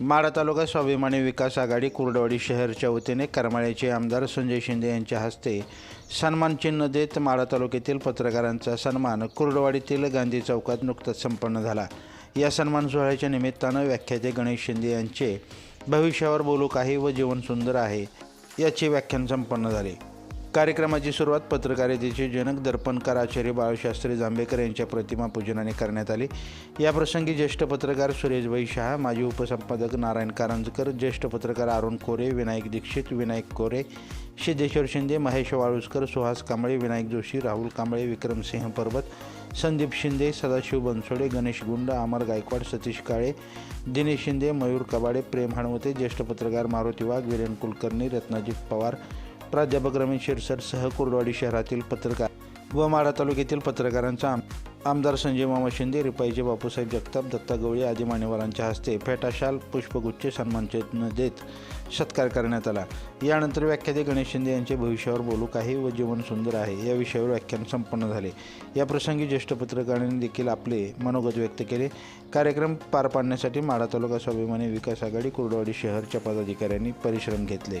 माढा तालुका स्वाभिमानी विकास आघाडी कुर्डवाडी शहरच्या वतीने करमाळ्याचे आमदार संजय शिंदे यांच्या हस्ते सन्मान चिन्ह देत माढा तालुक्यातील पत्रकारांचा सन्मान कुर्डवाडीतील गांधी चौकात नुकताच संपन्न झाला. या सन्मान सोहळ्याच्या निमित्तानं व्याख्याते गणेश शिंदे यांचे भविष्यावर बोलू काही व जीवन सुंदर आहे याचे व्याख्यान संपन्न झाले. कार्यक्रमाची सुरुवात पत्रकारितेचे जनक दर्पणकार आचार्य बाळशास्त्री जांभेकर यांच्या प्रतिमा पूजनाने करण्यात आली. याप्रसंगी ज्येष्ठ पत्रकार सुरेशभाई शहा माजी उपसंपादक नारायण कारंजकर ज्येष्ठ पत्रकार अरुण कोरे विनायक दीक्षित विनायक कोरे सिद्धेश्वर शिंदे महेश वाळुसकर सुहास कांबळे विनायक जोशी राहुल कांबळे विक्रमसिंह पर्वत संदीप शिंदे सदाशिव बनसोडे गणेश गुंड अमर गायकवाड सतीश काळे दिनेश शिंदे मयूर कबाडे प्रेम हणवते ज्येष्ठ पत्रकार मारुती वाघ वीरेन कुलकर्णी रत्नाजी पवार प्राध्यापक रमेश शिरसट सह कुर्डवाडी शहरातील पत्रकार व माढा तालुक्यातील पत्रकारांचा आमदार संजय मामा शिंदे रिपाईचे बापूसाहेब जगताप दत्ता गवळी आदी मान्यवरांच्या हस्ते फेटाशाल पुष्पगुच्छ सन्मानचिन्ह देत सत्कार करण्यात आला. यानंतर व्याख्याते गणेश शिंदे यांचे भविष्यावर बोलू काही व जीवन सुंदर आहे या विषयावर व्याख्यान संपन्न झाले. या प्रसंगी ज्येष्ठ पत्रकारांनी देखील आपले मनोगत व्यक्त केले. कार्यक्रम पार पाडण्यासाठी माढा तालुका स्वाभिमानी विकास आघाडी कुर्डवाडी शहरच्या पदाधिकाऱ्यांनी परिश्रम घेतले.